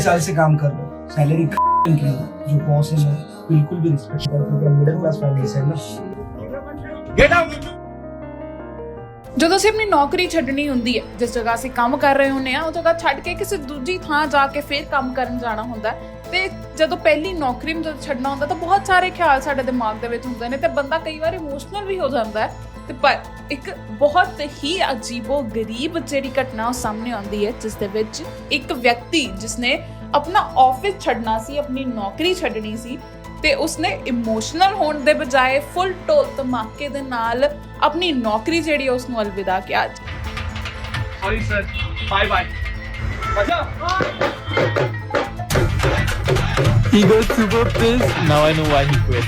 साल से काम कर रहा हूँ सैलरी की जो बॉस है मैं बिल्कुल भी रिस्पेक्ट करता हूँ मिडिल क्लास फैमिली से है ना गेट आउट ਜਦੋਂ ਅਸੀਂ ਆਪਣੀ ਨੌਕਰੀ ਛੱਡਣੀ ਹੁੰਦੀ ਹੈ ਜਿਸ ਜਗ੍ਹਾ ਅਸੀਂ ਕੰਮ ਕਰ ਰਹੇ ਹੁੰਨੇ ਆ ਉਹ ਜਗ੍ਹਾ ਛੱਡ ਕੇ ਕਿਸੇ ਦੂਜੀ ਥਾਂ ਜਾ ਕੇ ਫੇਰ ਕੰਮ ਕਰਨ ਜਾਣਾ ਹੁੰਦਾ ਹੈ। ਤੇ ਜਦੋਂ ਪਹਿਲੀ ਨੌਕਰੀ ਨੂੰ ਜਦੋਂ ਛੱਡਣਾ ਹੁੰਦਾ ਤਾਂ ਬਹੁਤ ਸਾਰੇ ਖਿਆਲ ਸਾਡੇ ਦਿਮਾਗ ਦੇ ਵਿੱਚ ਹੁੰਦੇ ਨੇ ਤੇ ਬੰਦਾ ਕਈ ਵਾਰ ਇਮੋਸ਼ਨਲ ਵੀ ਹੋ ਜਾਂਦਾ ਹੈ ਤੇ ਪਰ ਇੱਕ ਬਹੁਤ ਹੀ ਅਜੀਬੋ ਗਰੀਬ ਜਿਹੜੀ ਘਟਨਾ ਸਾਹਮਣੇ ਆਉਂਦੀ ਹੈ ਜਿਸ ਦੇ ਵਿੱਚ ਇੱਕ ਵਿਅਕਤੀ ਜਿਸਨੇ ਆਪਣਾ ਆਫਿਸ ਛੱਡਣਾ ਸੀ ਆਪਣੀ ਨੌਕਰੀ ਛੱਡਣੀ ਸੀ ਤੇ ਉਸਨੇ ਇਮੋਸ਼ਨਲ ਹੋਣ ਦੇ ਬਜਾਏ ਫੁੱਲ ਟੋਲ ਧਮਾਕੇ ਦੇ ਨਾਲ ਆਪਣੀ ਨੌਕਰੀ ਜਿਹੜੀ ਉਸ ਨੂੰ ਅਲਵਿਦਾ ਕਿਹਾ ਸੌਰੀ ਸਰ ਬਾਏ ਬਾਏ ਅੱਛਾ He goes to vote this. Now I know why he quit.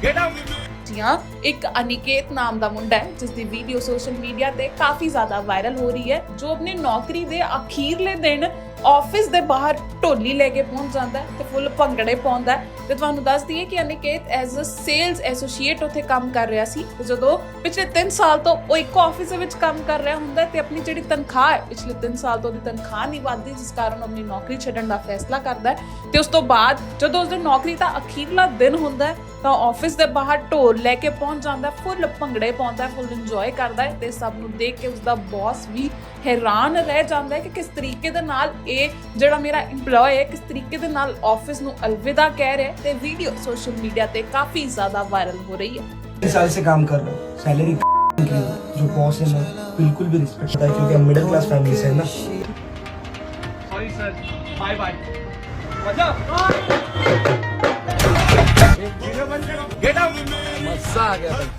Get out! ਜੀਆਂ ਇੱਕ ਅਨਿਕੇਤ ਨਾਮ ਦਾ ਮੁੰਡਾ ਹੈ ਜਿਸ ਦੀ ਵੀਡੀਓ ਸੋਸ਼ਲ ਮੀਡੀਆ ਤੇ ਕਾਫੀ ਜ਼ਿਆਦਾ ਵਾਇਰਲ ਹੋ ਰਹੀ ਹੈ, ਜੋ ਆਪਣੀ ਨੌਕਰੀ ਦੇ ਅਖੀਰਲੇ ਦਿਨ ਆਫਿਸ ਦੇ ਬਾਹਰ ਢੋਲੀ ਲੈ ਕੇ ਪਹੁੰਚ ਜਾਂਦਾ ਹੈ ਤੇ ਫੁੱਲ ਭੰਗੜੇ ਪਾਉਂਦਾ ਹੈ। ਤੇ ਤੁਹਾਨੂੰ ਦੱਸ ਦਈਏ ਕਿ Aniket as a sales associate ਉੱਥੇ ਕੰਮ ਕਰ ਰਿਹਾ ਸੀ ਜਦੋਂ ਪਿਛਲੇ 3 ਸਾਲ ਤੋਂ ਉਹ ਇੱਕ ਆਫਿਸ ਦੇ ਵਿੱਚ ਕੰਮ ਕਰ ਰਿਹਾ ਹੁੰਦਾ ਹੈ ਤੇ ਆਪਣੀ ਜਿਹੜੀ ਤਨਖਾਹ ਹੈ, ਪਿਛਲੇ 3 ਸਾਲ ਤੋਂ ਉਹਦੀ ਤਨਖਾਹ ਨਹੀਂ ਵੱਧਦੀ, ਜਿਸ ਕਾਰਨ ਉਹ ਆਪਣੀ ਨੌਕਰੀ ਛੱਡਣ ਦਾ ਫੈਸਲਾ ਕਰਦਾ ਹੈ। ਤੇ ਉਸ ਤੋਂ ਬਾਅਦ ਜਦੋਂ ਉਸਦੀ ਨੌਕਰੀ ਦਾ ਅਖੀਰਲਾ ਦਿਨ ਹੁੰਦਾ ਤਾਂ ਆਫਿਸ ਦੇ ਬਾਹਰ ਢੋਲ ਲੈ ਕੇ ਪਹੁੰਚ ਜਾਂਦਾ ਫੁੱਲ ਭੰਗੜੇ ਪਾਉਂਦਾ ਫੁੱਲ ਇੰਜੋਏ ਕਰਦਾ ਹੈ ਤੇ ਸਭ ਨੂੰ ਦੇਖ ਕੇ ਉਸਦਾ ਬੌਸ ਵੀ ਹੈਰਾਨ ਰਹਿ ਜਾਂਦਾ ਹੈ ਕਿ ਕਿਸ ਤਰੀਕੇ ਦੇ ਨਾਲ ਇਹ ਜਿਹੜਾ ਮੇਰਾ EMPLOYE ਹੈ ਕਿਸ ਤਰੀਕੇ ਦੇ ਨਾਲ ਆਫਿਸ ਨੂੰ ਅਲਵਿਦਾ ਕਹਿ ਰਿਹਾ ਹੈ ਤੇ ਵੀਡੀਓ ਸੋਸ਼ਲ ਮੀਡੀਆ ਤੇ ਕਾਫੀ ਜ਼ਿਆਦਾ ਵਾਇਰਲ ਹੋ ਰਹੀ ਹੈ तीन साल से काम कर रहा हूँ सैलरी की जो बॉस है मैं बिल्कुल भी रिस्पेक्ट करता है क्योंकि हम मिडिल क्लास फैमिली से है ना सॉरी सर बाय बाय अच्छा गेट आउट मजा आ गया भाई